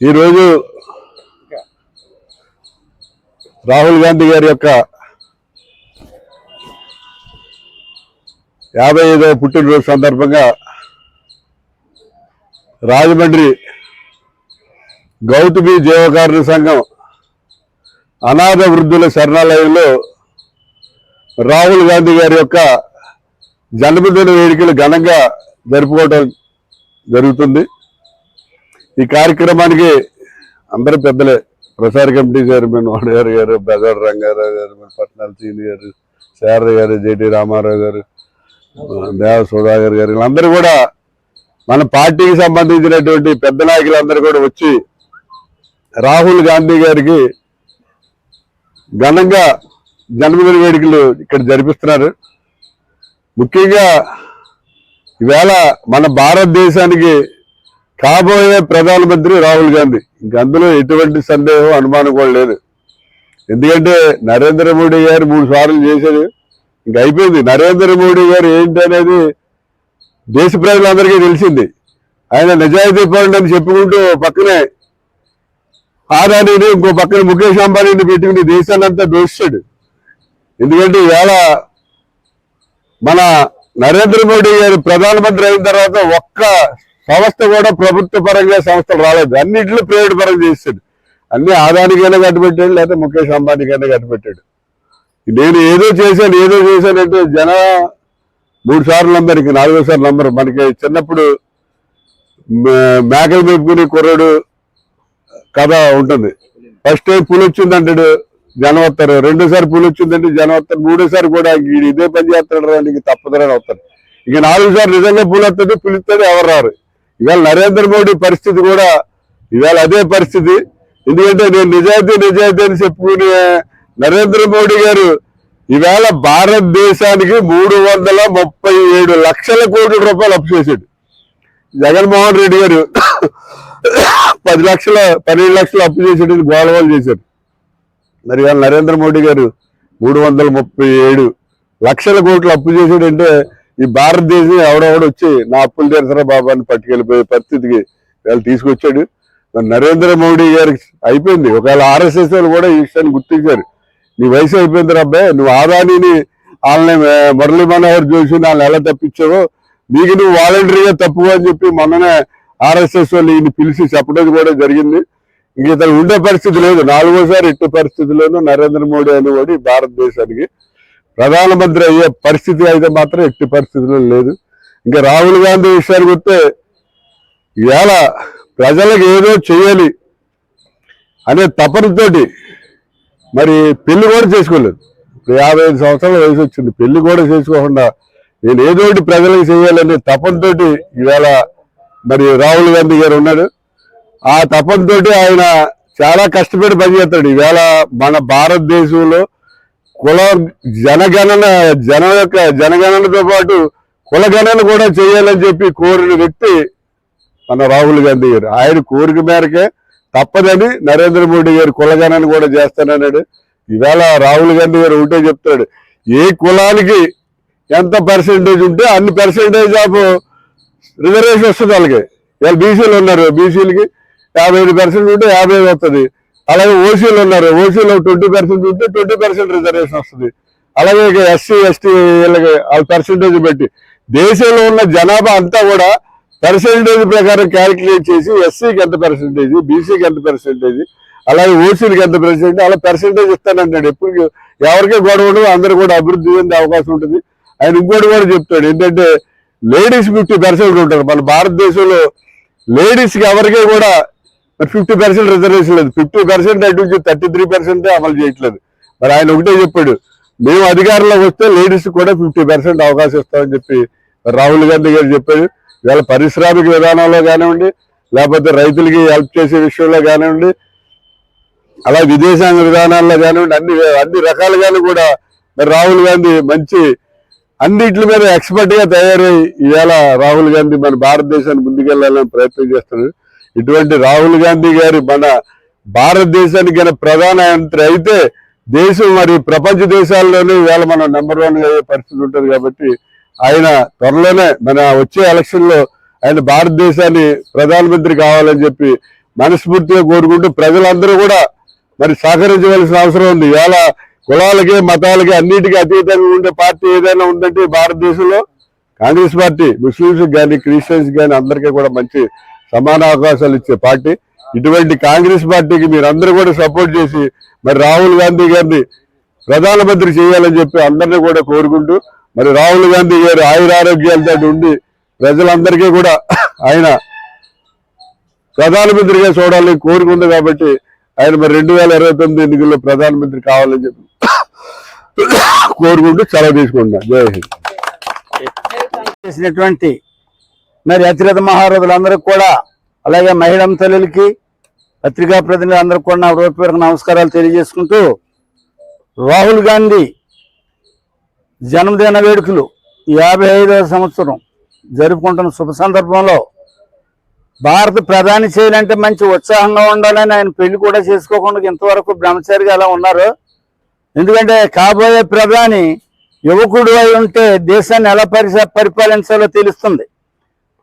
ఈరోజు రాహుల్ గాంధీ గారి యొక్క యాభై ఐదవ పుట్టినరోజు సందర్భంగా రాజమండ్రి గౌతమి జీవకారుణ సంఘం అనాథ వృద్ధుల శరణాలయంలో రాహుల్ గాంధీ గారి యొక్క జన్మదిన వేడుకలు ఘనంగా జరుపుకోవడం జరుగుతుంది. ఈ కార్యక్రమానికి అందరు పెద్దలే. ప్రసార కమిటీ చైర్మన్ వాడగారు గారు బెజాడ్ రంగారావు గారు పట్నాల సీని గారు శారద గారు జేటి రామారావు గారు దేవ సుధాకర్ గారు వీళ్ళందరూ కూడా మన పార్టీకి సంబంధించినటువంటి పెద్ద నాయకులందరూ కూడా వచ్చి రాహుల్ గాంధీ గారికి ఘనంగా జన్మదిన వేడుకలు ఇక్కడ జరిపిస్తున్నారు. ముఖ్యంగా ఈవేళ మన భారతదేశానికి కాబోయే ప్రధానమంత్రి రాహుల్ గాంధీ. ఇంక అందులో ఎటువంటి సందేహం అనుమానం కూడా లేదు. ఎందుకంటే నరేంద్ర మోడీ గారు మూడు సార్లు చేశారు. ఇంక అయిపోయింది. నరేంద్ర మోడీ గారు ఏంటి అనేది దేశ ప్రజలందరికీ తెలిసింది. ఆయన నిజాయితీ పరుడు అని చెప్పుకుంటూ పక్కనే ఆదానీని ఇంకో పక్కన ముఖేష్ అంబానీని పెట్టుకుని దేశాన్ని అంతా ఎందుకంటే ఇవాళ మన నరేంద్ర మోడీ గారు ప్రధానమంత్రి అయిన తర్వాత ఒక్క సంస్థ కూడా ప్రభుత్వ పరంగా సంస్థలు రాలేదు. అన్నింటిలో ప్రైవేట్ పరంగా చేస్తాడు అన్ని ఆదానికైనా కట్టుబెట్టాడు లేకపోతే ముఖేష్ అంబానీకైనా కట్టుబెట్టాడు. నేను ఏదో చేశాను ఏదో చేశానంటే జన మూడు సార్లు నంబర్ ఇంక నాలుగో సార్లు నంబర్. మనకి చిన్నప్పుడు మేకలు మేపుకునే కుర్రాడు కథ ఉంటుంది. ఫస్ట్ టైం పులి వచ్చిందంటాడు జనం రెండోసారి పూలు వచ్చిందంటే జనం వస్తారు మూడోసారి కూడా ఇదే పని చేస్తాడు రా నీకు తప్పదని వస్తారు ఇక నాలుగోసారి నిజంగా పూలు వస్తుంది పిలుస్తుంది ఎవరు రారు. ఇవాళ నరేంద్ర మోడీ పరిస్థితి కూడా ఇవాళ అదే పరిస్థితి. ఎందుకంటే నేను నిజాయితీ నిజాయితీ అని చెప్పుకునే నరేంద్ర మోడీ గారు ఈవేళ భారతదేశానికి మూడు వందల ముప్పై ఏడు లక్షల కోట్ల రూపాయలు అప్పు చేశాడు. జగన్మోహన్ రెడ్డి గారు పది లక్షల పన్నెండు లక్షలు అప్పు చేసాడు గోడవాళ్ళు చేశారు మరి ఇవాళ నరేంద్ర మోడీ గారు మూడు వందల ముప్పై ఏడు లక్షల కోట్లు అప్పు చేసాడంటే ఈ భారతదేశం ఎవడెవడు వచ్చి నా అప్పులు తీరసరా బాబా అని పట్టుకెళ్ళిపోయే పరిస్థితికి వాళ్ళు తీసుకొచ్చాడు. మరి నరేంద్ర మోడీ గారికి అయిపోయింది. ఒకవేళ ఆర్ఎస్ఎస్ వాళ్ళు కూడా ఈ విషయాన్ని గుర్తించారు. నీ వయసు అయిపోయింది అబ్బాయి నువ్వు ఆదానీని వాళ్ళని మురళీ మనోహర్ జోషి వాళ్ళని ఎలా తప్పించావో నీకు నువ్వు వాలంటరీగా తప్పు అని చెప్పి మొన్ననే ఆర్ఎస్ఎస్ వాళ్ళు ఈయన పిలిచి చెప్పడం కూడా జరిగింది. ఇతను ఉండే పరిస్థితి లేదు. నాలుగోసారి ఎట్టి పరిస్థితుల్లోనూ నరేంద్ర మోడీ అనేవాడు ఈ భారతదేశానికి ప్రధానమంత్రి అయ్యే పరిస్థితి అయితే మాత్రం ఎట్టి పరిస్థితుల్లో లేదు. ఇంకా రాహుల్ గాంధీ విషయానికి వస్తే ఇవాళ ప్రజలకు ఏదో చేయాలి అనే తపనతోటి మరి పెళ్ళి కూడా చేసుకోలేదు. ఇప్పుడు యాభై ఐదు సంవత్సరాల వయసు వచ్చింది. పెళ్ళి కూడా చేసుకోకుండా నేను ఏదో ఒకటి ప్రజలకు చేయాలనే తపనతోటి ఇవాళ మరి రాహుల్ గాంధీ గారు ఉన్నాడు. ఆ తపంతో ఆయన చాలా కష్టపడి పనిచేస్తాడు. ఈవేళ మన భారతదేశంలో కుల జనగణన జనం యొక్క జనగణనతో పాటు కులగణన కూడా చేయాలని చెప్పి కోరిన వ్యక్తి మన రాహుల్ గాంధీ గారు. ఆయన కోరిక మేరకే తప్పదని నరేంద్ర మోడీ గారు కులగణన కూడా చేస్తానన్నాడు. ఈవేళ రాహుల్ గాంధీ గారు ఒకటే చెప్తాడు ఏ కులానికి ఎంత పర్సెంటేజ్ ఉంటే అన్ని పర్సెంటేజ్ ఆఫ్ రిజర్వేషన్ వస్తుంది వాళ్ళకి. ఇవాళ బీసీలు ఉన్నారు బీసీలకి యాభై ఐదు పర్సెంట్ ఉంటే యాభై ఐదు వస్తుంది. అలాగే ఓసీలు ఉన్నారు. ఓసీలో ట్వంటీ పర్సెంట్ ఉంటే ట్వంటీ పర్సెంట్ రిజర్వేషన్ వస్తుంది. అలాగే ఎస్సీ ఎస్టీ వీళ్ళకి వాళ్ళ పర్సెంటేజ్ బట్టి దేశంలో ఉన్న జనాభా అంతా కూడా పర్సెంటేజ్ ప్రకారం క్యాలిక్యులేట్ చేసి ఎస్సీకి ఎంత పర్సెంటేజ్ బీసీకి ఎంత పర్సెంటేజ్ అలాగే ఓసీలకి ఎంత పర్సెంట్ అలా పర్సెంటేజ్ ఇస్తానంటాడు. ఎప్పుడు ఎవరికే గొడవ ఉండదు అందరూ కూడా అభివృద్ధి చెందే అవకాశం ఉంటుంది. ఆయన ఇంకోటి కూడా చెప్తాడు. ఏంటంటే లేడీస్ ఫిఫ్టీ పర్సెంట్ ఉంటారు. మన భారతదేశంలో లేడీస్కి ఎవరికే కూడా మరి ఫిఫ్టీ పర్సెంట్ రిజర్వేషన్ లేదు. ఫిఫ్టీ పర్సెంట్ అటు నుంచి థర్టీ త్రీ పర్సెంటే అమలు చేయట్లేదు. మరి ఆయన ఒకటే చెప్పాడు మేము అధికారంలోకి వస్తే లేడీస్ కూడా ఫిఫ్టీ పర్సెంట్ అవకాశం ఇస్తామని చెప్పి రాహుల్ గాంధీ గారు చెప్పారు. ఇవాళ పారిశ్రామిక విధానంలో కానివ్వండి లేకపోతే రైతులకి హెల్ప్ చేసే విషయంలో కానివ్వండి అలా విదేశాంగ విధానాల్లో కానివ్వండి అన్ని అన్ని రకాలుగాను కూడా మరి రాహుల్ గాంధీ మంచి అన్నింటి మీద ఎక్స్పర్ట్గా తయారై ఇవాళ రాహుల్ గాంధీ మన భారతదేశాన్ని ముందుకెళ్ళాలని ప్రయత్నం చేస్తున్నాడు. ఇటువంటి రాహుల్ గాంధీ గారి మన భారతదేశానికి గల ప్రధానమంత్రి అయితే దేశం మరి ప్రపంచ దేశాల్లోనే ఇవాళ మనం నెంబర్ వన్ అయ్యే పరిస్థితి ఉంటుంది కాబట్టి ఆయన త్వరలోనే మన వచ్చే ఎలక్షన్లో ఆయన భారతదేశాన్ని ప్రధానమంత్రి కావాలని చెప్పి మనస్ఫూర్తిగా కోరుకుంటూ ప్రజలందరూ కూడా మరి సహకరించవలసిన అవసరం ఉంది. ఇవాళ కులాలకి మతాలకి అన్నిటికీ అతీతంగా ఉండే పార్టీ ఏదైనా ఉందంటే భారతదేశంలో కాంగ్రెస్ పార్టీ ముస్లింస్ కానీ క్రిస్టియన్స్ కానీ అందరికీ కూడా మంచి సమాన అవకాశాలు ఇచ్చే పార్టీ. ఇటువంటి కాంగ్రెస్ పార్టీకి మీరందరూ కూడా సపోర్ట్ చేసి మరి రాహుల్ గాంధీ గారిని ప్రధానమంత్రి చేయాలని చెప్పి అందరినీ కూడా కోరుకుంటూ మరి రాహుల్ గాంధీ గారు ఆయురారోగ్యాలతో ఉండి ప్రజలందరికీ కూడా ఆయన ప్రధానమంత్రిగా చూడాలని కోరుకుంది కాబట్టి ఆయన మరి రెండు వేల ఇరవై తొమ్మిది ఎన్నికల్లో ప్రధానమంత్రి కావాలని చెప్పి కోరుకుంటూ సెలవు తీసుకుంటున్నా జై హింద్. చేసినటువంటి మరి అతిరథ మహారథులందరికీ కూడా అలాగే మహిళా తల్లులకి పత్రికా ప్రతినిధులందరికీ కూడా నా హృదయపూర్వక నమస్కారాలు తెలియజేసుకుంటూ రాహుల్ గాంధీ జన్మదిన వేడుకలు యాభై సంవత్సరం జరుపుకుంటున్న శుభ సందర్భంలో భారత ప్రధాని చేయాలంటే మంచి ఉత్సాహంగా ఉండాలని ఆయన పెళ్ళి కూడా చేసుకోకుండా ఇంతవరకు బ్రహ్మచారిగా అలా ఉన్నారు? ఎందుకంటే కాబోయే ప్రధాని యువకుడు అయి ఉంటే దేశాన్ని ఎలా పరిస పరిపాలించాలో తెలుస్తుంది.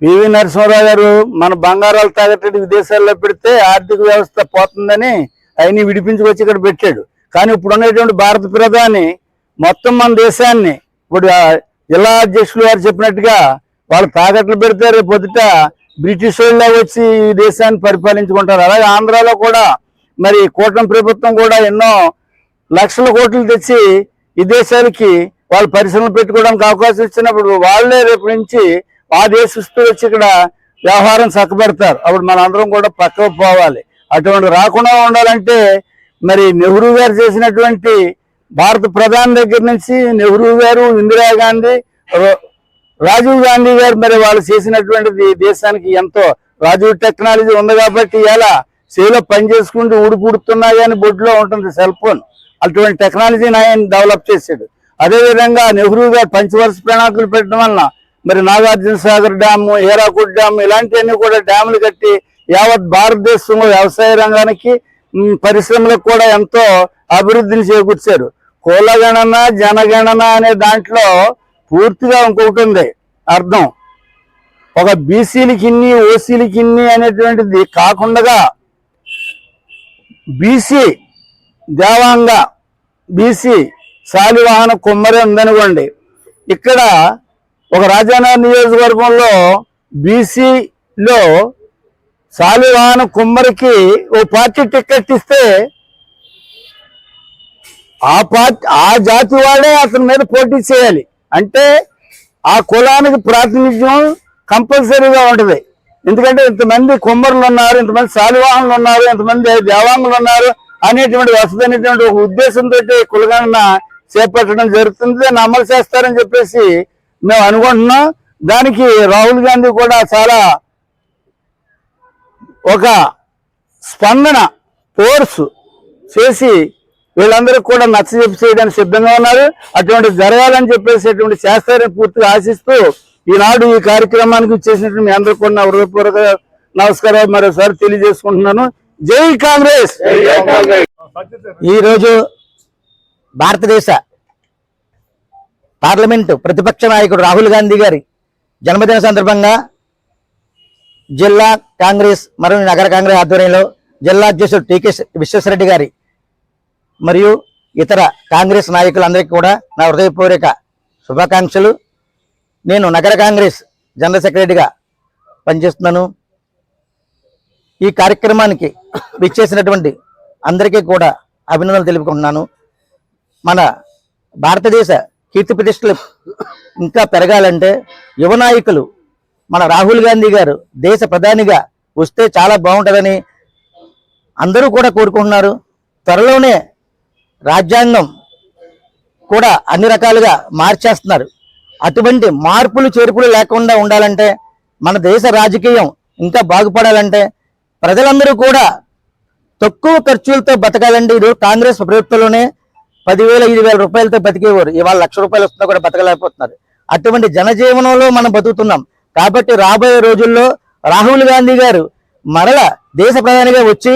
పివి నరసింహారావు గారు మన బంగారాలు తాగట్టు విదేశాల్లో పెడితే ఆర్థిక వ్యవస్థ పోతుందని ఆయన్ని విడిపించుకొచ్చి ఇక్కడ పెట్టాడు. కానీ ఇప్పుడు ఉన్నటువంటి భారత ప్రధాని మొత్తం మన దేశాన్ని ఇప్పుడు జిల్లా అధ్యక్షులు గారు చెప్పినట్టుగా వాళ్ళు తాకట్లు పెడితే రేపు పొద్దుట బ్రిటిష్ వాళ్ళే వచ్చి ఈ దేశాన్ని పరిపాలించుకుంటారు. అలాగే ఆంధ్రాలో కూడా మరి కూటమి ప్రభుత్వం కూడా ఎన్నో లక్షల కోట్లు తెచ్చి ఈ దేశానికి వాళ్ళు పరిశ్రమలు పెట్టుకోవడానికి అవకాశం ఇచ్చినప్పుడు వాళ్ళే రేపు నుంచి ఆ దేశస్తులు వచ్చి ఇక్కడ వ్యవహారం చక్కబెడతారు అప్పుడు మనందరం కూడా పక్కకు పోవాలి. అటువంటి రాకుండా ఉండాలంటే మరి నెహ్రూ గారు చేసినటువంటి భారత ప్రధాని దగ్గర నుంచి నెహ్రూ గారు ఇందిరాగాంధీ రో- రాజీవ్ గాంధీ గారు మరి వాళ్ళు చేసినటువంటిది దేశానికి ఎంతో రాజీవ్ టెక్నాలజీ ఉంది కాబట్టి ఇలా సేలో పని చేసుకుంటూ ఊడిపుడుతున్నా కానీ బొడ్లో ఉంటుంది సెల్ ఫోన్. అటువంటి టెక్నాలజీని ఆయన డెవలప్ చేశాడు. అదేవిధంగా నెహ్రూ గారు పంచవర్ష ప్రణాళికలు పెట్టడం వలన మరి నాగార్జున సాగర్ డ్యాము హీరాకుడ్ డ్యామ్ ఇలాంటివన్నీ కూడా డ్యాములు కట్టి యావత్ భారతదేశంలో వ్యవసాయ రంగానికి పరిశ్రమలకు కూడా ఎంతో అభివృద్ధిని చేకూర్చారు. కులగణన జనగణన అనే దాంట్లో పూర్తిగా ఇంకొకటి ఉంది. అర్థం. ఒక బీసీలకి ఇన్ని ఓసీలకి ఇన్ని అనేటువంటిది కాకుండా బీసీ దేవాంగ బీసీ శాలివాహన కుమ్మరి ఉందనుకోండి. ఇక్కడ ఒక రాజానగర్ నియోజకవర్గంలో బీసీలో శాలివాహన కుమ్మరికి ఓ పార్టీ టికెట్ ఇస్తే ఆ పార్టీ ఆ జాతి వాడే అతని మీద పోటీ చేయాలి. అంటే ఆ కులానికి ప్రాతినిధ్యం కంపల్సరీగా ఉంటుంది. ఎందుకంటే ఇంతమంది కుమ్మరులు ఉన్నారు ఇంతమంది సాలివాహనులు ఉన్నారు ఇంతమంది దేవాంగులు ఉన్నారు అనేటువంటి వసతనేటువంటి ఒక ఉద్దేశంతో కులగణన చేపట్టడం జరుగుతుంది. దాన్ని అమలు చేస్తారని చెప్పేసి మేము అనుకుంటున్నాం. దానికి రాహుల్ గాంధీ కూడా చాలా ఒక స్పందన ఫోర్స్ చేసి వీళ్ళందరికీ కూడా నచ్చజెప్పి చేయడానికి సిద్ధంగా ఉన్నారు. అటువంటి జరగాలని చెప్పేసి అటువంటి చేస్తారని పూర్తిగా ఆశిస్తూ ఈనాడు ఈ కార్యక్రమానికి చేసినట్టు మీ అందరికీ కూడా హృదయపూర్వక నమస్కారాలు. మరోసారి తెలియజేసుకుంటున్నాను. జై కాంగ్రెస్! ఈరోజు భారతదేశ పార్లమెంటు ప్రతిపక్ష నాయకుడు రాహుల్ గాంధీ గారి జన్మదిన సందర్భంగా జిల్లా కాంగ్రెస్ మరియు నగర కాంగ్రెస్ ఆధ్వర్యంలో జిల్లా అధ్యక్షుడు టీకే విశ్వేశ్వరరెడ్డి గారి మరియు ఇతర కాంగ్రెస్ నాయకులందరికీ కూడా నా హృదయపూర్వక శుభాకాంక్షలు. నేను నగర కాంగ్రెస్ జనరల్ సెక్రటరీగా పనిచేస్తున్నాను. ఈ కార్యక్రమానికి విచ్చేసినటువంటి అందరికీ కూడా అభినందనలు తెలుపుకుంటున్నాను. మన భారతదేశ కీర్తి ప్రతిష్టలు ఇంకా పెరగాలంటే యువ నాయకులు మన రాహుల్ గాంధీ గారు దేశ ప్రధానిగా వస్తే చాలా బాగుంటుందని అందరూ కూడా కోరుకుంటున్నారు. త్వరలోనే రాజ్యాంగం కూడా అన్ని రకాలుగా మార్చేస్తున్నారు. అటువంటి మార్పులు చేర్పులు లేకుండా ఉండాలంటే మన దేశ రాజకీయం ఇంకా బాగుపడాలంటే ప్రజలందరూ కూడా తక్కువ ఖర్చులతో బతకాలండి. ఈరోజు కాంగ్రెస్ ప్రభుత్వంలోనే పదివేల ఐదు వేల రూపాయలతో బతికేవారు. ఇవాళ లక్ష రూపాయలు వస్తున్నా కూడా బతకలేకపోతున్నారు. అటువంటి జనజీవనంలో మనం బతుకుతున్నాం. కాబట్టి రాబోయే రోజుల్లో రాహుల్ గాంధీ గారు మరల దేశ ప్రధానిగా వచ్చి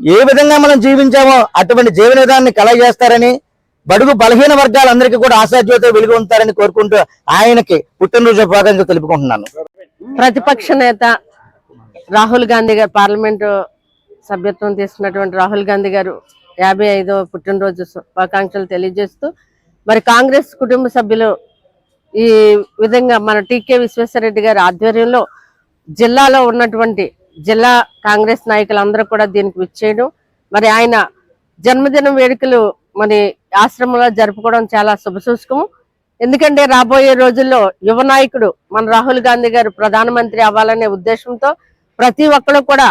ఏ విధంగా మనం జీవించామో అటువంటి జీవన విధానాన్ని కలగజేస్తారని బడుగు బలహీన వర్గాలందరికీ కూడా ఆశాజ్యోత వెలుగు ఉంటారని కోరుకుంటూ ఆయనకి పుట్టినరోజు భాగంగా తెలుపుకుంటున్నాను. ప్రతిపక్ష నేత రాహుల్ గాంధీ గారు పార్లమెంటు సభ్యత్వం తీసుకున్నటువంటి రాహుల్ గాంధీ గారు యాభై ఐదవ పుట్టినరోజు శుభాకాంక్షలు తెలియజేస్తూ మరి కాంగ్రెస్ కుటుంబ సభ్యులు ఈ విధంగా మన టీకే విశ్వేశ్వరరెడ్డి గారి ఆధ్వర్యంలో జిల్లాలో ఉన్నటువంటి జిల్లా కాంగ్రెస్ నాయకులందరూ కూడా దీనికి విచ్చేయడం మరి ఆయన జన్మదిన వేడుకలు మరి ఆశ్రమంలో జరుపుకోవడం చాలా శుభసూచకము. ఎందుకంటే రాబోయే రోజుల్లో యువ నాయకుడు మన రాహుల్ గాంధీ గారు ప్రధానమంత్రి అవ్వాలనే ఉద్దేశంతో ప్రతి ఒక్కరు కూడా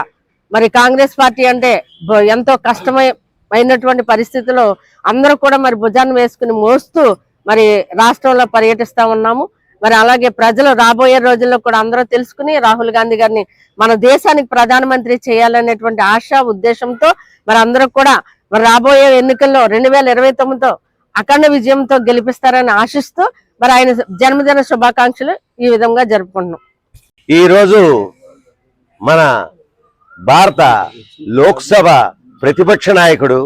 మరి కాంగ్రెస్ పార్టీ అంటే ఎంతో కష్టమై అయినటువంటి పరిస్థితిలో అందరూ కూడా మరి భుజాన్ని వేసుకుని మోస్తూ మరి రాష్ట్రంలో పర్యటిస్తా ఉన్నాము. మరి అలాగే ప్రజలు రాబోయే రోజుల్లో కూడా అందరూ తెలుసుకుని రాహుల్ గాంధీ గారిని మన దేశానికి ప్రధానమంత్రి చేయాలనేటువంటి ఆశ ఉద్దేశంతో మరి అందరూ కూడా మరి రాబోయే ఎన్నికల్లో రెండు వేల ఇరవై తొమ్మిదితో అఖండ విజయంతో గెలిపిస్తారని ఆశిస్తూ మరి ఆయన జన్మదిన శుభాకాంక్షలు ఈ విధంగా జరుపుకుంటున్నాం. ఈరోజు మన భారత లోక్సభ ప్రతిపక్ష నాయకుడు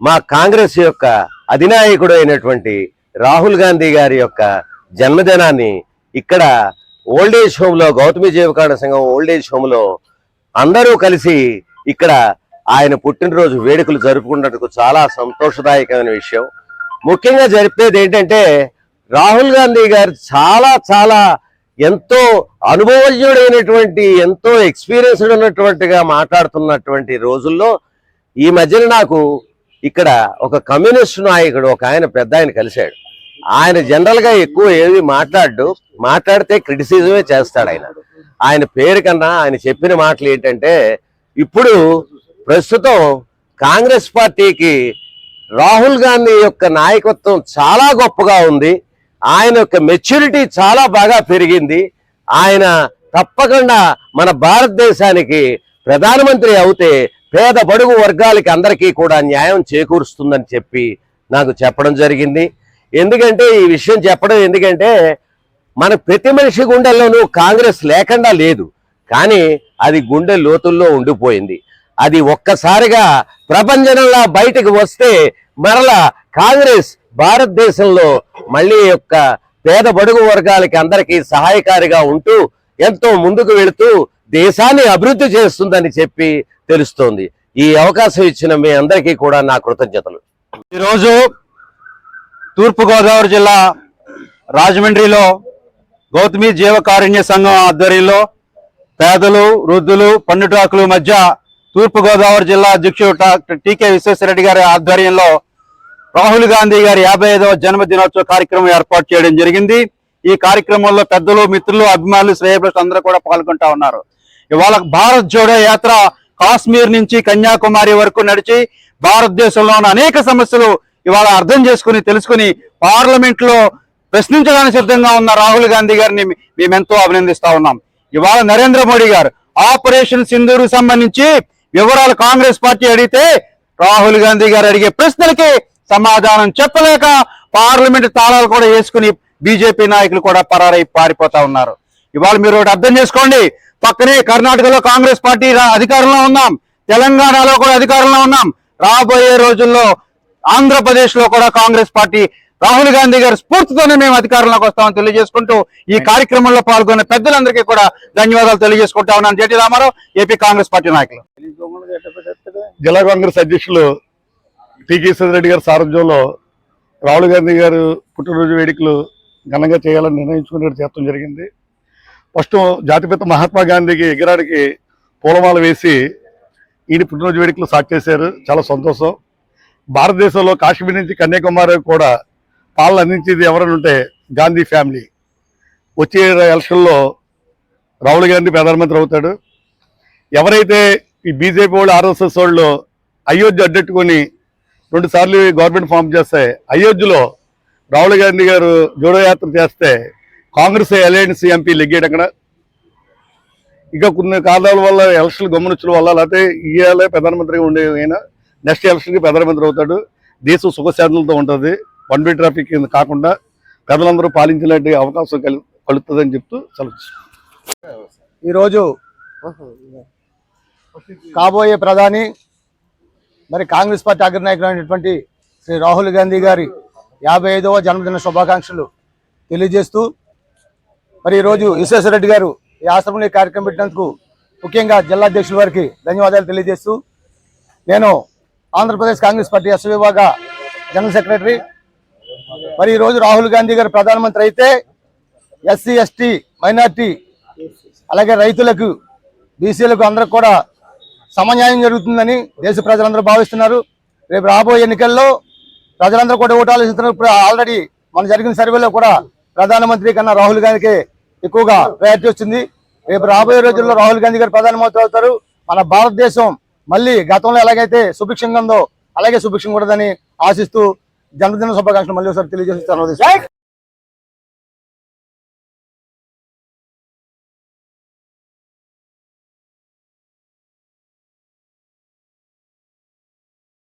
మా కాంగ్రెస్ యొక్క అధినాయకుడు అయినటువంటి రాహుల్ గాంధీ గారి యొక్క జన్మదినాన్ని ఇక్కడ ఓల్డ్ ఏజ్ హోమ్లో గౌతమి జీవకాండ సంఘం ఓల్డ్ ఏజ్ హోమ్లో అందరూ కలిసి ఇక్కడ ఆయన పుట్టినరోజు వేడుకలు జరుపుకున్నందుకు చాలా సంతోషదాయకమైన విషయం. ముఖ్యంగా జరిపేది ఏంటంటే రాహుల్ గాంధీ గారు చాలా చాలా ఎంతో అనుభవజ్ఞుడైనటువంటి ఎంతో ఎక్స్పీరియన్స్డ్ ఉన్నటువంటిగా మాట్లాడుతున్నటువంటి రోజుల్లో ఈ మధ్యన నాకు ఇక్కడ ఒక కమ్యూనిస్ట్ నాయకుడు ఒక ఆయన పెద్ద ఆయన కలిశాడు. ఆయన జనరల్గా ఎక్కువ ఏది మాట్లాడు మాట్లాడితే క్రిటిసిజమే చేస్తాడు ఆయన. ఆయన పేరు కన్నా ఆయన చెప్పిన మాటలు ఏంటంటే ఇప్పుడు ప్రస్తుతం కాంగ్రెస్ పార్టీకి రాహుల్ గాంధీ యొక్క నాయకత్వం చాలా గొప్పగా ఉంది. ఆయన యొక్క మెచ్యూరిటీ చాలా బాగా పెరిగింది. ఆయన తప్పకుండా మన భారతదేశానికి ప్రధానమంత్రి అవుతే పేద బడుగు వర్గాలకి అందరికీ కూడా న్యాయం చేకూరుస్తుందని చెప్పి నాకు చెప్పడం జరిగింది. ఎందుకంటే ఈ విషయం చెప్పడం ఎందుకంటే మన ప్రతి మనిషి గుండెల్లోనూ కాంగ్రెస్ లేకుండా లేదు. కానీ అది గుండె లోతుల్లో ఉండిపోయింది. అది ఒక్కసారిగా ప్రపంచంలో బయటకు వస్తే మరలా కాంగ్రెస్ భారతదేశంలో మళ్ళీ యొక్క పేద బడుగు వర్గాలకి అందరికీ సహాయకారిగా ఉంటూ ఎంతో ముందుకు వెళుతూ దేశాన్ని అభివృద్ధి చేస్తుందని చెప్పి తెలుస్తోంది. ఈ అవకాశం ఇచ్చిన మీ అందరికీ కూడా నా కృతజ్ఞతలు. ఈరోజు తూర్పుగోదావరి జిల్లా రాజమండ్రిలో గౌతమి జీవకారుణ్య సంఘం ఆధ్వర్యంలో పేదలు వృద్ధులు పన్నుటాకుల మధ్య తూర్పుగోదావరి జిల్లా అధ్యక్షుడు డాక్టర్ టీకే విశ్వేశ్వరరెడ్డి గారి ఆధ్వర్యంలో రాహుల్ గాంధీ గారి యాభై ఐదవ జన్మదినోత్సవ కార్యక్రమం ఏర్పాటు చేయడం జరిగింది. ఈ కార్యక్రమంలో పెద్దలు మిత్రులు అభిమానులు శ్రేయభిలాషులు అందరూ కూడా పాల్గొంటా ఉన్నారు. ఇవాళ భారత్ జోడో యాత్ర కాశ్మీర్ నుంచి కన్యాకుమారి వరకు నడిచి భారతదేశంలో ఉన్న అనేక సమస్యలు ఇవాళ అర్థం చేసుకుని తెలుసుకుని పార్లమెంట్లో ప్రశ్నించడానికి సిద్ధంగా ఉన్న రాహుల్ గాంధీ గారిని మేమెంతో అభినందిస్తా ఉన్నాం. ఇవాళ నరేంద్ర మోడీ గారు ఆపరేషన్ సింధూరు సంబంధించి వివరాలు కాంగ్రెస్ పార్టీ అడిగితే రాహుల్ గాంధీ గారు అడిగే ప్రశ్నలకి సమాధానం చెప్పలేక పార్లమెంట్ తాళాలు కూడా వేసుకుని బీజేపీ నాయకులు కూడా పరారై పారిపోతా ఉన్నారు. ఇవాళ మీరు ఒకటి అర్థం చేసుకోండి. పక్కనే కర్ణాటకలో కాంగ్రెస్ పార్టీ అధికారంలో ఉన్నాం. తెలంగాణలో కూడా అధికారంలో ఉన్నాం. రాబోయే రోజుల్లో ఆంధ్రప్రదేశ్లో కూడా కాంగ్రెస్ పార్టీ రాహుల్ గాంధీ గారి స్ఫూర్తితోనే మేము అధికారంలోకి వస్తామని తెలియజేసుకుంటూ ఈ కార్యక్రమంలో పాల్గొన్న పెద్దలందరికీ కూడా ధన్యవాదాలు తెలియజేసుకుంటా ఉన్నాను. JT Ramarao AP Congress party నాయకులు. జిల్లా కాంగ్రెస్ అధ్యక్షులు టీకే రెడ్డి గారి సారథ్యంలో రాహుల్ గాంధీ గారు పుట్టినరోజు వేడుకలు ఘనంగా చేయాలని నిర్ణయించుకుని చేస్తాం జరిగింది. ఫస్ట్ జాతిపిత మహాత్మా గాంధీకి ఎగిరానికి పూలమాల వేసి ఈయన పుట్టినరోజు వేడుకలు స్టార్ట్ చేశారు. చాలా సంతోషం. భారతదేశంలో కాశ్మీర్ నుంచి కన్యాకుమారి కూడా పాలన అందించేది ఎవరైనా ఉంటే గాంధీ ఫ్యామిలీ. వచ్చే ఎలక్షన్లో రాహుల్ గాంధీ ప్రధానమంత్రి అవుతాడు. ఎవరైతే ఈ బీజేపీ వాళ్ళు ఆర్ఎస్ఎస్ వాళ్ళు అయోధ్య అడ్డెట్టుకొని రెండు సార్లు గవర్నమెంట్ ఫామ్ చేస్తే అయోధ్యలో రాహుల్ గాంధీ గారు జోడో యాత్ర చేస్తే కాంగ్రెస్ అలయన్స్ ఎంపీ లెగ్గాడు అక్కడ ఇంకా కొన్ని కారణాల వల్ల ఎలక్షన్ గమనించడం వల్ల లేకపోతే ఇవాళ ప్రధానమంత్రిగా ఉండే ఆయన నెక్స్ట్ ఎలక్షన్కి ప్రధానమంత్రి అవుతాడు. దేశం సుఖశాంతులతో ఉంటుంది. వన్ వే ట్రాఫిక్ కాకుండా ప్రజలందరూ పాలించినట్టు అవకాశం కలు కలుగుతుందని చెప్తూ సెలవు ఈరోజు కాబోయే ప్రధాని మరి కాంగ్రెస్ పార్టీ అగ్రనాయకులైనటువంటి శ్రీ రాహుల్ గాంధీ గారి యాభై ఐదవ జన్మదిన శుభాకాంక్షలు తెలియజేస్తూ మరి ఈరోజు విశ్వేశ్వరరెడ్డి గారు ఈ ఆశ్రమంలో కార్యక్రమం పెట్టినందుకు ముఖ్యంగా జిల్లా అధ్యక్షుల వారికి ధన్యవాదాలు తెలియజేస్తూ నేను ఆంధ్రప్రదేశ్ కాంగ్రెస్ పార్టీ ఎస్ విభాగ జనరల్ సెక్రటరీ. మరి ఈరోజు రాహుల్ గాంధీ గారు ప్రధానమంత్రి అయితే ఎస్సీ ఎస్టీ మైనార్టీ అలాగే రైతులకు బీసీలకు అందరికి కూడా సమన్యాయం జరుగుతుందని దేశ ప్రజలందరూ భావిస్తున్నారు. రేపు రాబోయే ఎన్నికల్లో ప్రజలందరూ కూడా ఓటు ఆలోచిస్తున్నారు ఆల్రెడీ మన జరిగిన సర్వేలో కూడా ప్రధానమంత్రి కన్నా రాహుల్ గాంధీకి ఎక్కువగా ప్రయారిటీ వచ్చింది. రేపు రాబోయే రోజుల్లో రాహుల్ గాంధీ గారు ప్రధానమంత్రి అవుతారు. మన భారతదేశం మళ్ళీ గతంలో ఎలాగైతే సుభిక్షంగా ఉందో అలాగే సుభిక్షంగా ఉండదని ఆశిస్తూ జన్మదిన శుభాకాంక్షలు మళ్ళీ ఒకసారి తెలియజేస్తాను